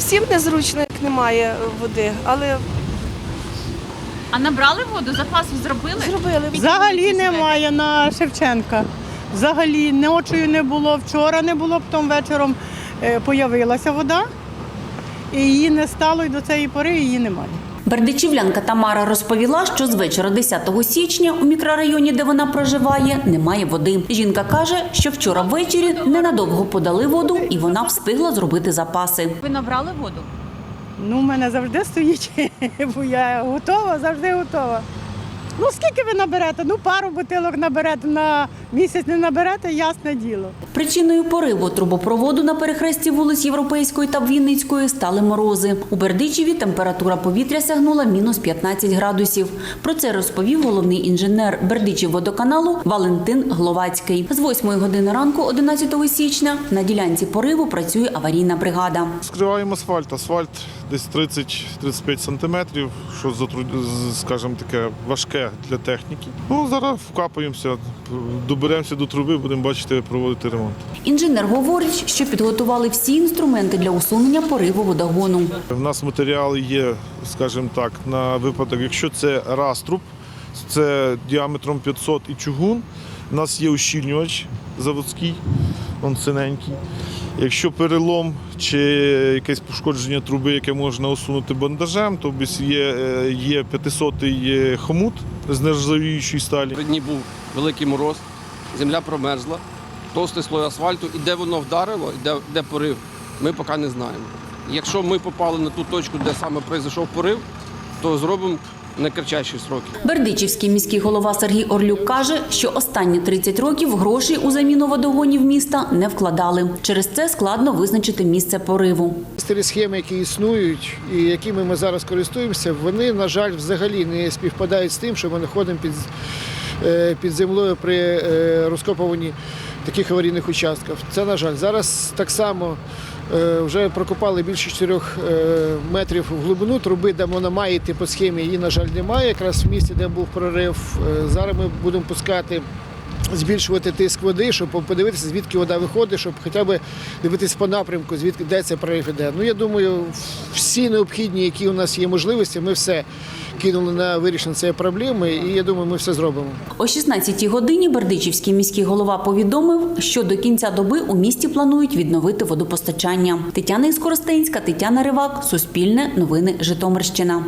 всім незручно, як немає води, але А набрали воду? Запасу зробили? зробили. Взагалі немає на Шевченка. Взагалі ночою не було, вчора не було, потім вечором е, появилася вода, і її не стало, і до цієї пори її немає. Бердичівлянка Тамара розповіла, що з вечора 10 січня у мікрорайоні, де вона проживає, немає води. Жінка каже, що вчора ввечері ненадовго подали воду, і вона встигла зробити запаси. Ви набрали воду? Ну, у мене завжди стоїть, бо я готова, завжди готова. Ну, скільки ви наберете? Ну, пару бутилок наберете на місяць не наберете, ясне діло. Причиною пориву трубопроводу на перехресті вулиць Європейської та Вінницької стали морози. У Бердичеві температура повітря сягнула мінус 15 градусів. Про це розповів головний інженер Бердичів водоканалу Валентин Гловацький. З 8 години ранку, 11 січня, на ділянці пориву працює аварійна бригада. Скриваємо асфальт. Асфальт десь 30-35 сантиметрів, що скажімо таке важке для техніки. Ну зараз вкапаємося, доберемося до труби, будемо бачити, проводити ремонт. Інженер говорить, що підготували всі інструменти для усунення пориву водогону. У нас матеріали є, скажімо так, на випадок, якщо це раструб, це діаметром 500 і чугун. У нас є ущільнювач заводський, він синенький. Якщо перелом чи якесь пошкодження труби, яке можна усунути бандажем, то є, е, є 500-й хомут з нержавіючої сталі. Три дні був великий мороз, земля промерзла, товстий слой асфальту, і де воно вдарило, і де, де порив, ми поки не знаємо. Якщо ми попали на ту точку, де саме пройшов порив, то зробимо найкратчайші сроки. Бердичівський міський голова Сергій Орлюк каже, що останні 30 років грошей у заміну водогонів міста не вкладали. Через це складно визначити місце пориву. Старі схеми, які існують і якими ми зараз користуємося, вони, на жаль, взагалі не співпадають з тим, що ми знаходимо під, е, під землею при е, розкопуванні таких аварійних участків. Це, на жаль, зараз так само вже прокопали більше 4 метрів в глибину труби, де вона має йти по схемі, її, на жаль, немає. Якраз в місці, де був прорив. Е, Зараз ми будемо пускати збільшувати тиск води, щоб подивитися, звідки вода виходить, щоб хоча б дивитися по напрямку, звідки де цей прорив іде. Ну я думаю, всі необхідні, які у нас є можливості, ми все кинули на вирішення цієї проблеми, і я думаю, ми все зробимо. О 16-й годині Бердичівський міський голова повідомив, що до кінця доби у місті планують відновити водопостачання. Тетяна Іскоростенська, Тетяна Ривак, Суспільне, Новини Житомирщина.